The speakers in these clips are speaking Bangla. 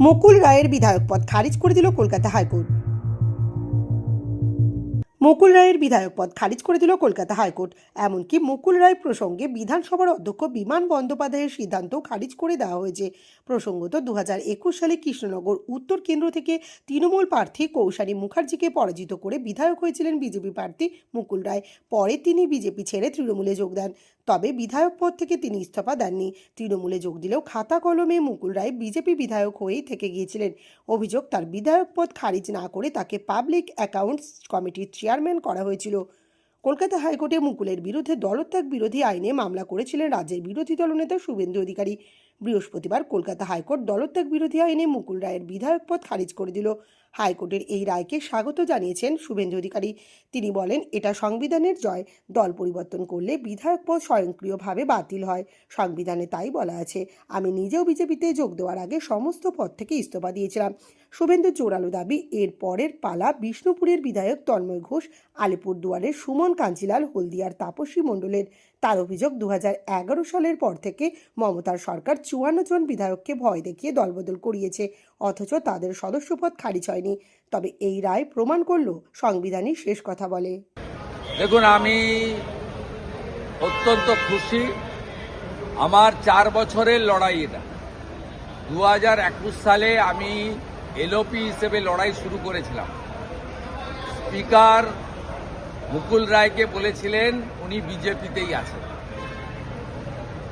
মুকুল রায়ের বিধায়ক পদ খারিজ করে দিল কলকাতা হাইকোর্ট। মুকুল রায়ের বিধায়ক পদ খারিজ করে দিল কলকাতা হাইকোর্ট। এমনকি মুকুল রায় প্রসঙ্গে বিধানসভার অধ্যক্ষ বিমান বন্দ্যোপাধ্যায়ের সিদ্ধান্ত খারিজ করে দেওয়া হয়েছে। প্রসঙ্গত দু হাজার একুশ সালে কৃষ্ণনগর উত্তর কেন্দ্র থেকে তৃণমূল প্রার্থী কৌশানী মুখার্জিকে পরাজিত করে বিধায়ক হয়েছিলেন বিজেপি প্রার্থী মুকুল রায়। পরে তিনি বিজেপি ছেড়ে তৃণমূলে যোগ দেন। তবে বিধায়ক পদ থেকে তিনি ইস্তফা দেননি। তৃণমূলে যোগ দিলেও খাতা কলমে মুকুল রায় বিজেপি বিধায়ক হয়েই থেকে গিয়েছিলেন। অভিযোগ, তার বিধায়ক পদ খারিজ না করে তাকে পাবলিক অ্যাকাউন্টস কমিটির চেয়ারম্যান করা হয়েছিল। কলকাতা হাইকোর্টে মুকুলের বিরুদ্ধে দলত্যাগ বিরোধী আইনে মামলা করেছিলেন রাজ্যের বিরোধী দলনেতা শুভেন্দু অধিকারী। বৃহস্পতিবার কলকাতা হাইকোর্ট দলত্যাগ বিরোধী আইনে মুকুল রায়ের বিধায়ক পদ খারিজ করে দিল। হাইকোর্টের এই রায়কে স্বাগত জানিয়েছেন শুভেন্দু অধিকারী। তিনি বলেন, এটা সংবিধানের জয়। দল পরিবর্তন করলে বিধায়ক পদ স্বয়ংক্রিয়ভাবে বাতিল হয়। সংবিধানে তাই বলা আছে, আমি নিজেও বিজেপিতে যোগ দেওয়ার আগে সমস্ত পদ থেকে ইস্তফা দিয়েছিলাম। শুভেন্দু জোরালো দাবি, এর পরের পালা বিষ্ণুপুরের বিধায়ক তন্ময় ঘোষ, আলিপুরদুয়ারের সুমন কাঞ্জিলাল হলদিয়ার তাপসী মণ্ডলের। তার অভিযোগ দু হাজার এগারো সালের পর থেকে মমতার সরকার চুয়ান্ন জন বিধায়ককে ভয় দেখিয়ে দলবদল করিয়েছে, অথচ তাদের সদস্যপদ খারিজ হয়নি। তবে এই রায় প্রমাণ করল সংবিধানই শেষ কথা বলে। দেখুন, আমি অত্যন্ত খুশি। আমার চার বছরের লড়াই এটা। দু হাজার একুশ সালে আমি এলওপি হিসেবে লড়াই শুরু করেছিলাম। স্পিকার মুকুল রায়কে বলেছিলেন, উনি বিজেপিতেই আছেন।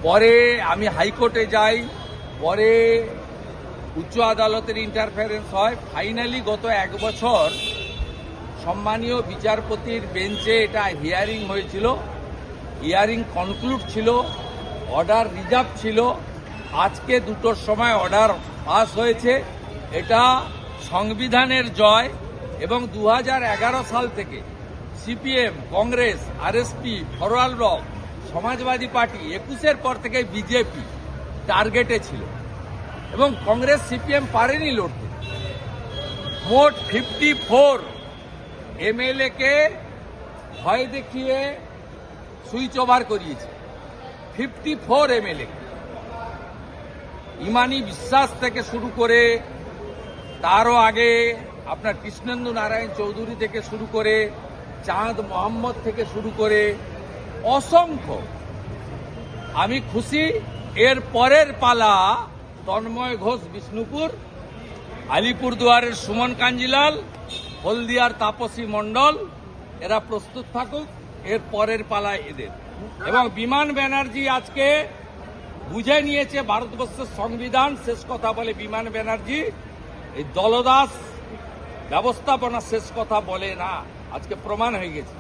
পরে আমি হাইকোর্টে যাই, পরে উচ্চ আদালতের ইন্টারফারেন্স হয়। ফাইনালি গত এক বছর সম্মানীয় বিচারপতির বেঞ্চে এটা হিয়ারিং হয়েছিল। হিয়ারিং কনক্লুড ছিল অর্ডার রিজার্ভ ছিল। আজকে দুটোর সময় অর্ডার পাস হয়েছে। এটা সংবিধানের জয় এবং দু হাজার এগারো সাল থেকে CPM Congress RSP forward bloc Samajwadi party একুশের পর থেকে বিজেপি টার্গেটে ছিল এবং কংগ্রেস সিপিএম পারেনি লড়তে। মোট ফিফটি ফোর এমএলএ কে ভয় দেখিয়ে সুইচ ওভার করিয়েছে। Fifty four MLA. ইমানি বিশ্বাস থেকে শুরু করে তারও আগে আপনার কৃষ্ণেন্দু নারায়ণ চৌধুরী থেকে শুরু করে চাঁদ মোহাম্মদ থেকে শুরু করে অসংখ্য। আমি খুশি, এর পরের পালা তন্ময় ঘোষ বিষ্ণুপুর, আলিপুরদুয়ারের সুমন কাঞ্জিলাল, হলদিয়ার তাপসী মণ্ডল, এরা প্রস্তুত থাকুক, এর পরের পালা এদের। এবং বিমান ব্যানার্জি আজকে বুঝে নিয়েছে ভারতবর্ষের সংবিধান, শেষ কথা বলে বিমান ব্যানার্জি, এই দলদাস ব্যবস্থাপনা শেষ কথা বলে না, আজকে প্রমাণ হয়ে গেছে।